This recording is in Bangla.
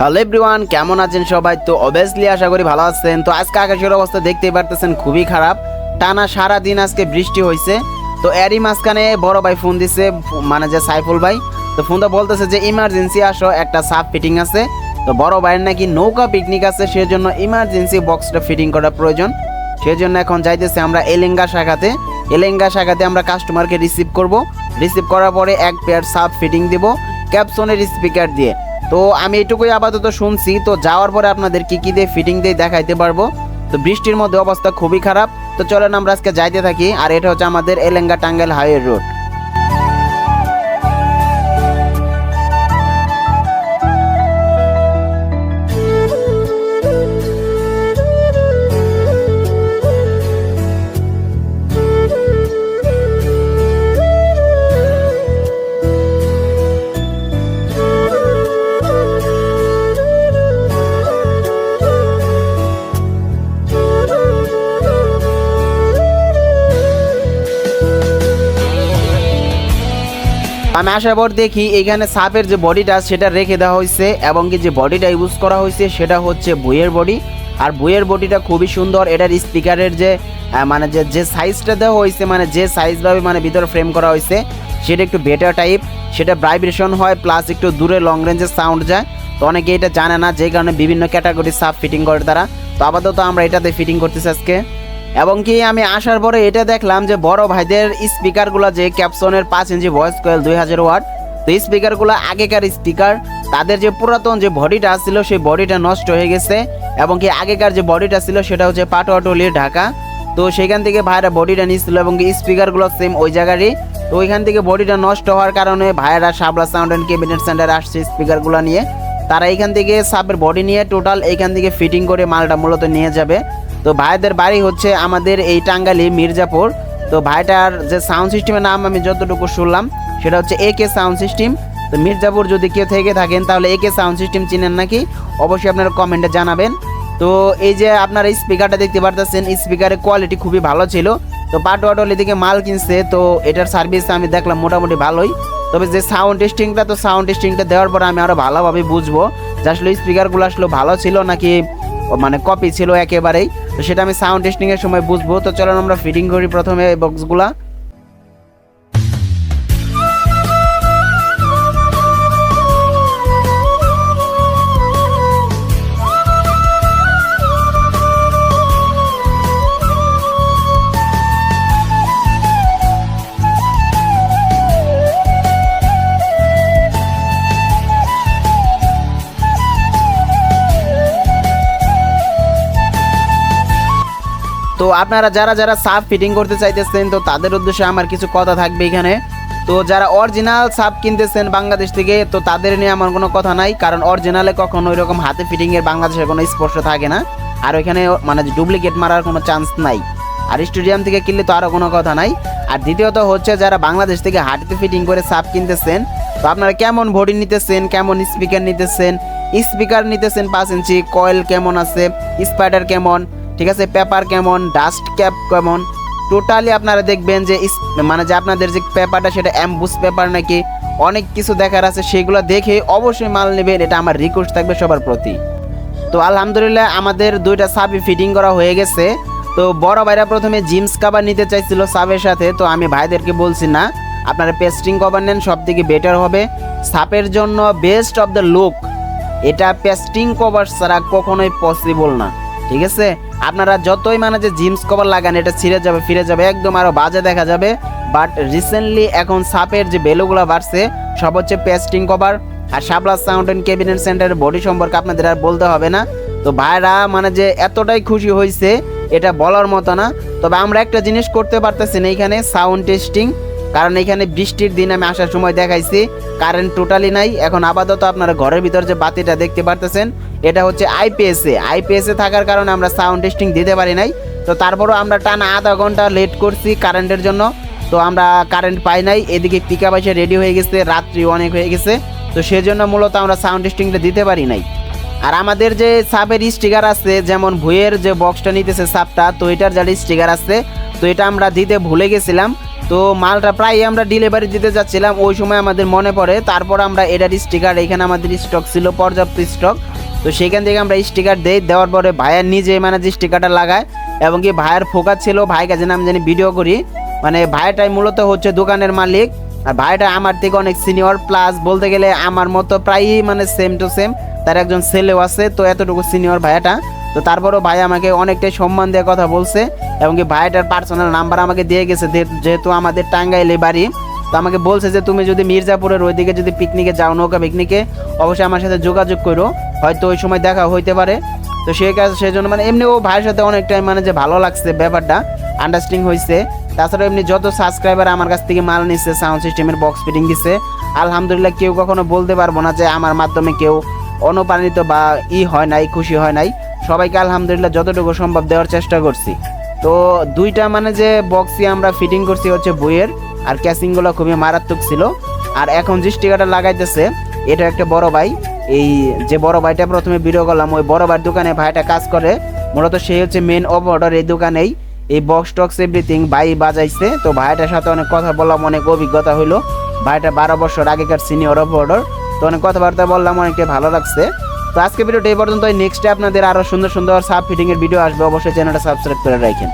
হ্যালো এভরিওয়ান কেমন আছেন সবাই? তো অবভিয়াসলি আশা করি ভালো আছেন। তো আজকে আকাশের অবস্থা দেখতেই পারতেছেন খুবই খারাপ। টানা সারা দিন আজকে বৃষ্টি হয়েছে তো এরই মাঝখানে বড় ভাই ফোন দিছে মানে যে সাইফুল ভাই। তো ফোনটা বলতেছে যে ইমার্জেন্সি আসো, একটা সাব ফিটিং আছে। তো বড় ভাইয়ের নাকি নৌকা পিকনিক আছে, সেজন্য ইমার্জেন্সি বক্সটা ফিটিং করা প্রয়োজন। সেজন্য এখন যাইতেছে আমরা এলেঙ্গা শাখাতে। এলেঙ্গা শাখাতে আমরা কাস্টমারকে রিসিভ করব। রিসিভ করার পরে এক পেয়ার সাব ফিটিং দিব ক্যাপসনের স্পিকার দিয়ে। তো আমি এটুকুই আপাতত শুনছি। তো যাওয়ার পরে আপনাদের কি কি দিয়ে ফিটিং দিয়ে দেখাইতে পারব? তো বৃষ্টির মধ্যে অবস্থা খুবই খারাপ। তো চলেন আমরা আজকে যাইতে থাকি। আর এটা হচ্ছে আমাদের এলেঙ্গা টাঙ্গেল হাইওয়ে রোড আমি আসার পর দেখি এখানে সাপের যে বডিটা, সেটা রেখে দেওয়া হয়েছে এবং কি যে বডিটা ইউজ করা হয়েছে, সেটা হচ্ছে বইয়ের বডি আর বইয়ের বডিটা খুবই সুন্দর। এটার স্পিকারের যে মানে যে যে সাইজটা দেওয়া হয়েছে মানে যে সাইজভাবে মানে ভিতরে ফ্রেম করা হয়েছে, সেটা একটু বেটার টাইপ সেটা ভাইব্রেশন হয় প্লাস একটু দূরে লং রেঞ্জের সাউন্ড যায়। তো অনেকে এটা জানে না, যে কারণে বিভিন্ন ক্যাটাগরি সাপ ফিটিং করে তারা। তো আপাতত আমরা এটাতে ফিটিং করতেছি আজকে। এবং কি আমি আসার পরে এটা দেখলাম যে বড় ভাইদের স্পিকারগুলো যে ক্যাপসনের পাঁচ ইঞ্চি ভয়েস কয়েল দুই হাজার ওয়াট, তো স্পিকারগুলো আগেকার স্পিকার, তাদের যে পুরাতন যে বডিটা ছিল সেই বডিটা নষ্ট হয়ে গেছে এবং কি আগেকার যে বডিটা ছিল সেটা হচ্ছে পাটোয়াটলির ঢাকা। তো সেখান থেকে ভাইরা বডিটা নিচ্ছিল এবং কি স্পিকারগুলো সেম ওই জায়গারই। তো ওইখান থেকে বডিটা নষ্ট হওয়ার কারণে ভাইরা সাবলা সাউন্ড অ্যান্ড ক্যাবিনেট সেন্টার আসছে স্পিকারগুলো নিয়ে। তারা এইখান থেকে সাবের বডি নিয়ে টোটাল এইখান থেকে ফিটিং করে মালটা মূলত নিয়ে যাবে। তো ভাইদের বাড়ি হচ্ছে আমাদের এই টাঙ্গালি মির্জাপুর। তো ভাইটার যে সাউন্ড সিস্টেমের নাম আমি যতটুকু শুনলাম, সেটা হচ্ছে এ সাউন্ড সিস্টেম তো মির্জাপুর যদি কেউ থেকে থাকেন, তাহলে এ সাউন্ড সিস্টেম চিনেন নাকি? অবশ্যই আপনারা কমেন্টে জানাবেন। তো এই যে আপনারা স্পিকারটা দেখতে পারতেছেন স্পিকারের কোয়ালিটি খুবই ভালো ছিল। তো পাটোয়াটলি থেকে মাল কিনছে, তো এটার সার্ভিস আমি দেখলাম মোটামুটি ভালোই। তবে যে সাউন্ড টেস্টিংটা তো সাউন্ড টেস্টিংটা দেওয়ার পর আমি আরও ভালোভাবে বুঝব। যে আসলে স্পিকারগুলো আসলে ভালো ছিল নাকি মানে কপি ছিল একেবারেই। তো সেটা আমি সাউন্ড টেস্টিংয়ের সময় বুঝব। তো চলুন আমরা ফিটিং করি প্রথমে এই বক্সগুলা আপনারা যারা যারা সাপ ফিটিং করতে চাইতেছেন, তো তাদের উদ্দেশ্যে আমার কিছু কথা থাকবে এখানে। তো যারা অরিজিনাল সাপ কিনতেছেন বাংলাদেশ থেকে, তো তাদের নিয়ে আমার কোনো কথা নাই, কারণ অরিজিনালে কখনো ওই রকম হাতে ফিটিংয়ের বাংলাদেশের কোনো স্পর্শ থাকে না। আর ওইখানে মানে ডুপ্লিকেট মারার কোনো চান্স নাই। আর স্টেডিয়াম থেকে কিনলে তো আরও কোনো কথা নাই। আর দ্বিতীয়ত হচ্ছে, যারা বাংলাদেশ থেকে হাটিতে ফিটিং করে সাপ কিনতেছেন, তো আপনারা কেমন বডি নিতেছেন, কেমন স্পিকার নিতেছেন স্পিকার নিতেছেন পাঁচ ইঞ্চি কয়েল কেমন আছে স্পাইডার কেমন ঠিক আছে? পেপার কেমন? ডাস্ট ক্যাপ কেমন? টোটালি আপনারা দেখবেন যে মানে যে আপনাদের যে পেপারটা সেটা অ্যাম্বুস পেপার নাকি? অনেক কিছু দেখার আছে, সেগুলো দেখে অবশ্যই মাল নেবেন। এটা আমার রিকোয়েস্ট থাকবে সবার প্রতি। তো আলহামদুলিল্লাহ, আমাদের দুইটা সাবি ফিটিং করা হয়ে গেছে। তো বড় ভাইরা প্রথমে জিমস কাভার নিতে চাইছিল সাবের সাথে। তো আমি ভাইদেরকে বলছি না, আপনারা পেস্টিং কভার নেন সব থেকে বেটার হবে। সাপের জন্য বেস্ট অফ দ্য লুক এটা পেস্টিং কভার ছাড়া কখনোই পসিবল না। ঠিক আছে? আপনারা যতই মানে যে জিমস কভার লাগান, এটা ছিঁড়ে যাবে, ফিরে যাবে, একদম আরও বাজে দেখা যাবে। বাট রিসেন্টলি এখন সাপের যে বেলুগুলো বাড়ছে, সব হচ্ছে পেস্টিং কভার আর শাবলা সাউন্ড অ্যান্ড ক্যাবিনেট সেন্টারের বডি সম্পর্কে আপনাদের আর বলতে হবে না। তো ভাইরা মানে যে এতটাই খুশি হয়েছে এটা বলার মতো না। তবে আমরা একটা জিনিস করতে পারতেছি না এখানে সাউন্ড টেস্টিং কারণ এখানে বৃষ্টির দিন আমি আসার সময় দেখাইছি কারেন্ট টোটালি নাই। এখন আপাতত আপনারা ঘরের ভিতর যে বাতিটা দেখতে পারতেছেন এটা হচ্ছে আইপিএসে আইপিএসে থাকার কারণে আমরা সাউন্ড টেস্টিং দিতে পারি নাই। তো তারপরও আমরা টানা আধা ঘণ্টা লেট করছি কারেন্টের জন্য। তো আমরা কারেন্ট পাই নাই। এদিকে পিক আপ এসে রেডি হয়ে গেছে, রাত্রি অনেক হয়ে গেছে। তো সেজন্য মূলত আমরা সাউন্ড টেস্টিংটা দিতে পারি নাই। আর আমাদের যে সাবের স্টিকার আছে, যেমন ভুয়ের যে বক্সটা নিতেছে সাপটা তো এটার যার স্টিকার আছে, তো এটা আমরা দিতে ভুলে গেছিলাম। তো মালটা প্রায় আমরা ডেলিভারি দিতে যাচ্ছিলাম, ওই সময় আমাদের মনে পড়ে। তারপর আমরা এটার স্টিকার এখানে আমাদের স্টক ছিল, পর্যাপ্ত স্টক তো সেখান থেকে আমরা স্টিকার দেই। দেওয়ার পরে ভাইয়ার নিজে মানে যে স্টিকারটা লাগায় এবং কি ভাইয়ের ফোকাস ছিল, ভাই কাছে আমি জানি ভিডিও করি। মানে ভাইটাই মূলত হচ্ছে দোকানের মালিক। আর ভাইটা আমার থেকে অনেক সিনিয়র প্লাস বলতে গেলে আমার মতো প্রায়ই মানে সেম টু সেম তার একজন ছেলেও আছে, তো এতটুকু সিনিয়র ভাইয়াটা তো তারপরেও ভাই আমাকে অনেকটাই সম্মান দেওয়ার কথা বলছে এবং কি ভাইটার পার্সোনাল নাম্বার আমাকে দিয়ে গেছে যেহেতু আমাদের টাঙ্গাইলে বাড়ি। তো আমাকে বলছে যে, তুমি যদি মির্জাপুরের ওইদিকে যদি পিকনিকে যাও নৌকা পিকনিকে অবশ্যই আমার সাথে যোগাযোগ করো। হয়তো ওই সময় দেখা হইতে পারে। তো সেই কাজ সেই জন্য মানে এমনি ও ভাইয়ের সাথে অনেকটাই মানে যে ভালো লাগছে ব্যাপারটা আন্ডারস্ট্যান্ডিং হয়েছে তাছাড়া এমনি যত সাবস্ক্রাইবার আমার কাছ থেকে মাল নিচ্ছে সাউন্ড সিস্টেমের বক্স ফিটিং দিচ্ছে আলহামদুলিল্লাহ কেউ কখনো বলতে পারব না যে আমার মাধ্যমে কেউ অনুপ্রাণিত বা ই হয় নাই, খুশি হয় নাই। সবাইকে আলহামদুলিল্লাহ যতটুকু সম্ভব দেওয়ার চেষ্টা করছি। তো দুইটা মানে যে বক্সই আমরা ফিটিং করছি হচ্ছে বইয়ের, আর ক্যাসিংগুলো খুবই মারাত্মক ছিল। আর এখন যে স্টিকারটা লাগাইতেছে, এটা একটা বড় ভাই। এই যে বড় ভাইটা প্রথমে ভিডিও করলাম, ওই বড় ভাইয়ের দোকানে ভাইটা কাজ করে। মূলত সে হচ্ছে মেন অফ অর্ডার এই দোকানেই। এই বক্স টক্স এভরিথিং ভাই বাজাইছে। তো ভাইটার সাথে অনেক কথা বললাম, অনেক অভিজ্ঞতা হইল। ভাইটা বারো বছর আগেকার সিনিয়র অফ অর্ডার তো অনেক কথাবার্তা বললাম, অনেকটাই ভালো লাগছে। তো আজকে ভিডিওটা এই পর্যন্ত নেক্সটে আপনাদের আরও সুন্দর সুন্দর সাব ফিটিং এর ভিডিও আসবে। অবশ্যই চ্যানেলটা সাবস্ক্রাইব করে রাখেন।